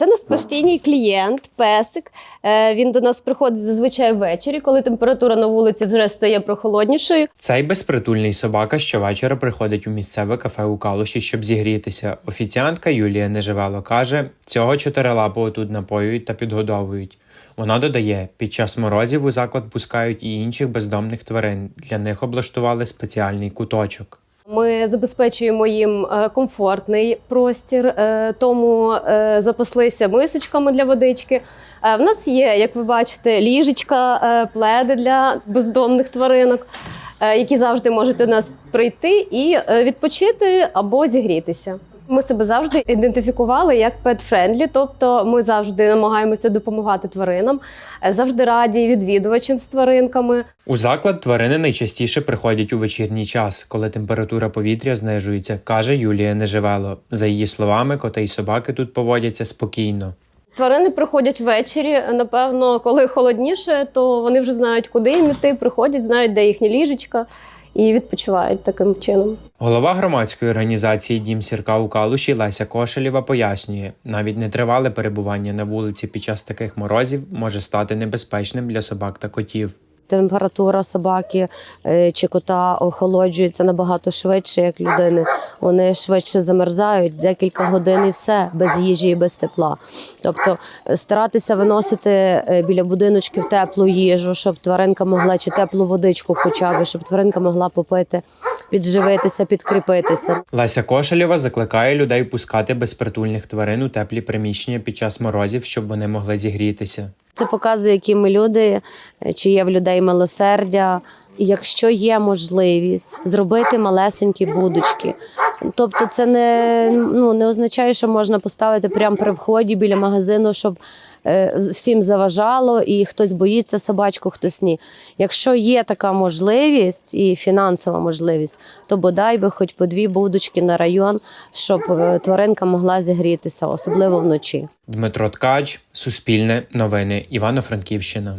Це наш постійний клієнт, песик. Е, Він до нас приходить зазвичай ввечері, коли температура на вулиці вже стає прохолоднішою. Цей безпритульний собака щовечора приходить у місцеве кафе у Калуші, щоб зігрітися. Офіціантка Юлія Неживело каже, цього чотирилапого тут напоюють та підгодовують. Вона додає, під час морозів у заклад пускають і інших бездомних тварин. Для них облаштували спеціальний куточок. Ми забезпечуємо їм е, комфортний простір, е, тому е, запаслися мисочками для водички. В нас є, як ви бачите, ліжечка, пледи для бездомних тваринок, які завжди можуть до нас прийти і відпочити або зігрітися. Ми себе завжди ідентифікували як pet-friendly, тобто ми завжди намагаємося допомагати тваринам, е, завжди раді відвідувачам з тваринками. У заклад тварини найчастіше приходять у вечірній час, коли температура повітря знижується, каже Юлія Неживело. За її словами, коти й собаки тут поводяться спокійно. Тварини приходять ввечері. Напевно, коли холодніше, то вони вже знають, куди їм іти, приходять, знають, де їхні ліжечка, і відпочивають таким чином. Голова громадської організації Дім Сірка у Калуші Леся Кошелєва пояснює, навіть нетривале перебування на вулиці під час таких морозів може стати небезпечним для собак та котів. Температура собаки е, чи кота охолоджується набагато швидше, як людини. Вони швидше замерзають декілька годин і все без їжі і без тепла. Тобто е, старатися виносити е, біля будиночків теплу їжу, щоб тваринка могла чи теплу водичку, хоча б щоб тваринка могла попити, підживитися, підкріпитися. Леся Кошелєва закликає людей пускати безпритульних тварин у теплі приміщення під час морозів, щоб вони могли зігрітися. Це показує, які ми люди, е, чи є в людей милосердя. Якщо є можливість зробити малесенькі будочки, тобто це не, ну, не означає, що можна поставити прямо при вході біля магазину, щоб е, всім заважало, і хтось боїться собачку, хтось ні. Якщо є така можливість і фінансова можливість, то бодай би хоч по дві будочки на район, щоб е, тваринка могла зігрітися, особливо вночі. Дмитро Ткач, Суспільне, Новини, Івано-Франківщина.